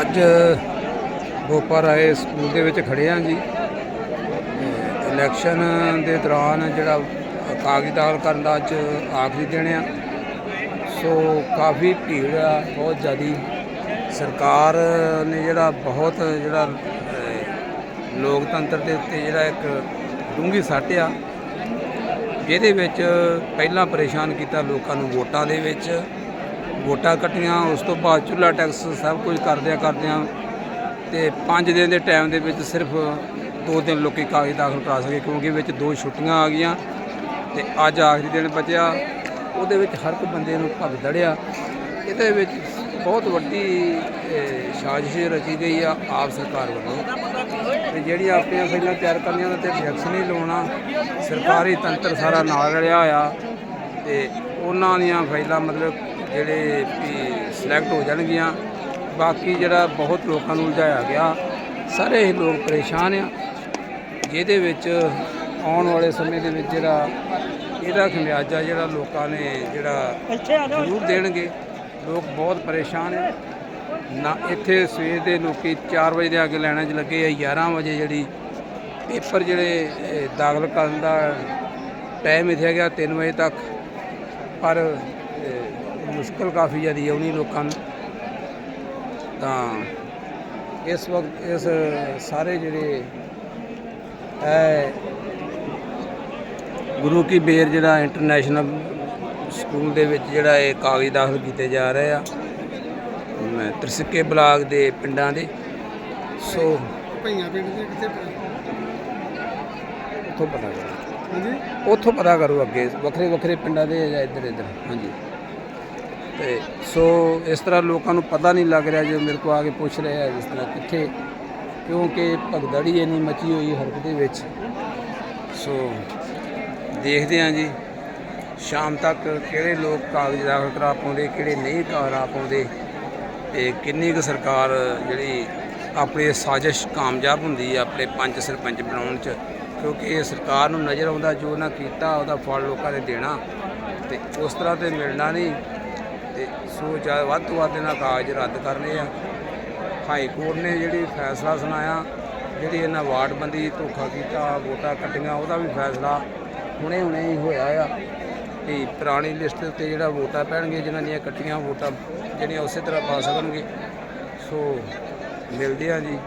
ਅੱਜ ਬੋਪਰ ਆਏ ਸਕੂਲ ਦੇ ਵਿੱਚ ਖੜੇ ਹਾਂ ਜੀ। ਇਲੈਕਸ਼ਨ ਦੇ ਦੌਰਾਨ ਜਿਹੜਾ ਕਾਗਜ਼ ਕਰਨ ਦਾ ਅੱਜ ਆਖਰੀ ਦਿਨ ਆ। ਸੋ ਕਾਫੀ ਭੀੜ ਆ, ਬਹੁਤ ਜ਼ਿਆਦੀ। ਸਰਕਾਰ ਨੇ ਜਿਹੜਾ ਬਹੁਤ ਜਿਹੜਾ ਲੋਕਤੰਤਰ ਦੇ ਉੱਤੇ ਜਿਹੜਾ ਇੱਕ ਡੂੰਘੀ ਸੱਟ ਆ। ਜਿਹਦੇ ਵਿੱਚ ਪਹਿਲਾਂ ਪਰੇਸ਼ਾਨ ਕੀਤਾ ਲੋਕਾਂ ਨੂੰ ਵੋਟਾਂ ਦੇ ਵਿੱਚ। ਵੋਟਾਂ ਕੱਟੀਆਂ, ਉਸ ਤੋਂ ਬਾਅਦ ਚੁੱਲ੍ਹਾ ਟੈਕਸ ਸਭ ਕੁਝ ਕਰਦਿਆਂ ਕਰਦਿਆਂ ਤੇ 5 ਦਿਨ ਦੇ ਟਾਈਮ ਦੇ ਵਿੱਚ ਸਿਰਫ ਦੋ ਦਿਨ ਲੋਕੀ ਕਾਗਜ਼ ਦਾਖਲ ਕਰਾ ਸਕੇ ਕਿਉਂਕਿ ਵਿੱਚ ਦੋ ਛੁੱਟੀਆਂ ਆ ਗਈਆਂ ਤੇ ਅੱਜ ਆਖਰੀ ਦਿਨ ਬਚਿਆ। ਉਹਦੇ ਵਿੱਚ ਹਰ ਇੱਕ ਬੰਦੇ ਨੂੰ ਭਗ ਦੜਿਆ। ਇਹਦੇ ਵਿੱਚ ਬਹੁਤ ਵੱਡੀ ਸਾਜ਼ਿਸ਼ ਰਚੀ ਗਈ ਆ ਆਪ ਸਰਕਾਰ ਵੱਲੋਂ। ਤੇ ਜਿਹੜੀਆਂ ਆਪਣੀਆਂ ਫਾਈਲਾਂ ਤਿਆਰ ਕਰਨੀਆਂ ਉਹਨਾਂ ਤੇ ਟੈਕਸ ਨਹੀਂ ਲਾਉਣਾ, ਸਰਕਾਰੀ ਤੰਤਰ ਸਾਰਾ ਨਾਲ ਰਲਿਆ ਹੋਇਆ। ਤੇ ਉਹਨਾਂ ਦੀਆਂ ਫਾਈਲਾਂ ਮਤਲਬ ਜਿਹੜੇ ਵੀ ਸਿਲੈਕਟ ਹੋ ਜਾਣਗੀਆਂ, ਬਾਕੀ ਜਿਹੜਾ ਬਹੁਤ ਲੋਕਾਂ ਨੂੰ ਉਲਝਾਇਆ ਗਿਆ, ਸਾਰੇ ਹੀ ਲੋਕ ਪਰੇਸ਼ਾਨ ਆ। ਜਿਹਦੇ ਵਿੱਚ ਆਉਣ ਵਾਲੇ ਸਮੇਂ ਦੇ ਵਿੱਚ ਜਿਹੜਾ ਇਹਦਾ ਖਮਿਆਜਾ ਜਿਹੜਾ ਲੋਕਾਂ ਨੇ ਜਿਹੜਾ ਜ਼ਰੂਰ ਦੇਣਗੇ, ਲੋਕ ਬਹੁਤ ਪਰੇਸ਼ਾਨ ਆ। ਨਾ ਇੱਥੇ ਸਵੇਰ ਦੇ ਲੋਕੀ 4 ਵਜੇ ਦੇ ਅੱਗੇ ਲੈਣਾ 'ਚ ਲੱਗੇ ਆ 11 ਵਜੇ ਜਿਹੜੀ ਪੇਪਰ ਜਿਹੜੇ ਦਾਖਲ ਕਰਨ ਦਾ ਟਾਈਮ ਇੱਥੇ ਗਿਆ 3 ਵਜੇ ਤੱਕ। ਪਰ ਮੁਸ਼ਕਲ ਕਾਫੀ ਜ਼ਿਆਦੀ ਆਉਣੀ ਲੋਕਾਂ ਨੂੰ। ਤਾਂ ਇਸ ਵਕਤ ਇਸ ਸਾਰੇ ਜਿਹੜੇ ਹੈ ਗੁਰੂ ਕੀ ਬੇਰ ਜਿਹੜਾ ਇੰਟਰਨੈਸ਼ਨਲ ਸਕੂਲ ਦੇ ਵਿੱਚ ਜਿਹੜਾ ਇਹ ਕਾਗਜ਼ ਦਾਖਲ ਕੀਤੇ ਜਾ ਰਹੇ ਆ ਮੈਂ ਤ੍ਰਿਸਕੇ ਬਲਾਕ ਦੇ ਪਿੰਡਾਂ ਦੇ। ਸੋ ਭਈਆਂ ਪਿੰਡ ਦੇ ਕਿੱਥੇ ਉੱਥੋਂ ਪਤਾ ਕਰੋ। ਹਾਂਜੀ। ਉੱਥੋਂ ਪਤਾ ਕਰੋ ਅੱਗੇ ਵੱਖਰੇ ਵੱਖਰੇ ਪਿੰਡਾਂ ਦੇ ਜਾਂ ਇੱਧਰ ਇੱਧਰ ਹਾਂਜੀ। ਤੇ ਸੋ ਇਸ ਤਰ੍ਹਾਂ ਲੋਕਾਂ ਨੂੰ ਪਤਾ ਨਹੀਂ ਲੱਗ ਰਿਹਾ ਜੋ ਮੇਰੇ ਕੋ ਆ ਕੇ ਪੁੱਛ ਰਹੇ ਆ ਜਿਸ ਤਰ੍ਹਾਂ ਕਿੱਥੇ, ਕਿਉਂਕਿ ਭਗਦੜੀ ਇੰਨੀ ਮਚੀ ਹੋਈ ਹਰਕਤ ਦੇ ਵਿੱਚ। ਸੋ ਦੇਖਦੇ ਹਾਂ ਜੀ, ਸ਼ਾਮ ਤੱਕ ਕਿਹੜੇ ਲੋਕ ਕਾਗਜ਼ ਦਾਖਲ ਕਰਾ ਪਾਉਂਦੇ, ਕਿਹੜੇ ਨਹੀਂ ਕਰਾ ਪਾਉਂਦੇ ਤੇ ਕਿੰਨੀ ਕੁ ਸਰਕਾਰ ਜਿਹੜੀ ਆਪਣੀ ਸਾਜ਼ਿਸ਼ ਕਾਮਯਾਬ ਹੁੰਦੀ ਹੈ ਆਪਣੇ ਪੰਜ ਸਰਪੰਚ ਬਣਾਉਣ 'ਚ, ਕਿਉਂਕਿ ਇਹ ਸਰਕਾਰ ਨੂੰ ਨਜ਼ਰ ਆਉਂਦਾ, ਜੋ ਨਾ ਕੀਤਾ, ਉਹਦਾ ਫਲ ਲੋਕਾਂ ਨੇ ਦੇਣਾ ਤੇ ਉਸ ਤਰ੍ਹਾਂ ਤੇ ਮਿਲਣਾ ਨਹੀਂ। ਤੇ ਸੋ ਜਾ ਵੱਧ ਤੋਂ ਵੱਧ ਇਹਨਾਂ ਕਾਗਜ਼ ਰੱਦ ਕਰਨੇ ਆ। ਹਾਈ ਕੋਰਟ ਨੇ ਜਿਹੜੀ ਫੈਸਲਾ ਸੁਣਾਇਆ, ਜਿਹੜੀ ਇਹਨਾਂ ਵਾਰਡ ਬੰਦੀ ਧੋਖਾ ਕੀਤਾ, ਵੋਟਾਂ ਕੱਟੀਆਂ, ਉਹਦਾ ਵੀ ਫੈਸਲਾ ਹੁਣੇ ਹੁਣੇ ਹੀ ਹੋਇਆ ਆ। ਕਿ ਪੁਰਾਣੀ ਲਿਸਟ ਉੱਤੇ ਜਿਹੜਾ ਵੋਟਾਂ ਪੈਣਗੇ ਜਿਨ੍ਹਾਂ ਦੀਆਂ ਕੱਟੀਆਂ ਵੋਟਾਂ, ਜਿਹੜੀਆਂ ਉਸੇ ਤਰ੍ਹਾਂ ਪਾ ਸਕਣਗੇ। ਸੋ ਮਿਲਦੇ ਆ ਜੀ।